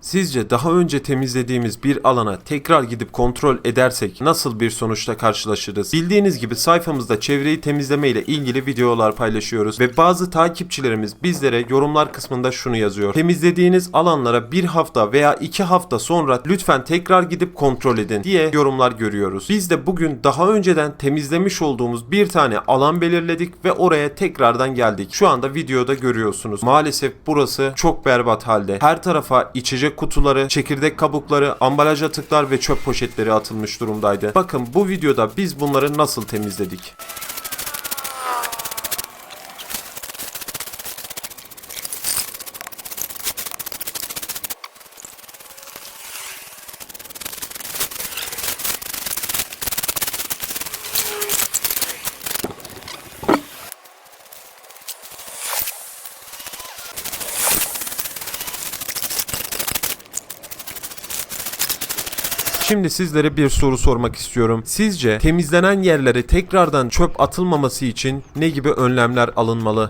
Sizce daha önce temizlediğimiz bir alana tekrar gidip kontrol edersek nasıl bir sonuçla karşılaşırız? Bildiğiniz gibi sayfamızda çevreyi temizleme ile ilgili videolar paylaşıyoruz ve bazı takipçilerimiz bizlere yorumlar kısmında şunu yazıyor. Temizlediğiniz alanlara bir hafta veya iki hafta sonra lütfen tekrar gidip kontrol edin diye yorumlar görüyoruz. Biz de bugün daha önceden temizlemiş olduğumuz bir tane alan belirledik ve oraya tekrardan geldik. Şu anda videoda görüyorsunuz. Maalesef burası çok berbat halde. Her tarafa içecek kutuları, çekirdek kabukları, ambalaj atıklar ve çöp poşetleri atılmış durumdaydı. Bakın bu videoda biz bunları nasıl temizledik. Şimdi sizlere bir soru sormak istiyorum. Sizce temizlenen yerlere tekrardan çöp atılmaması için ne gibi önlemler alınmalı?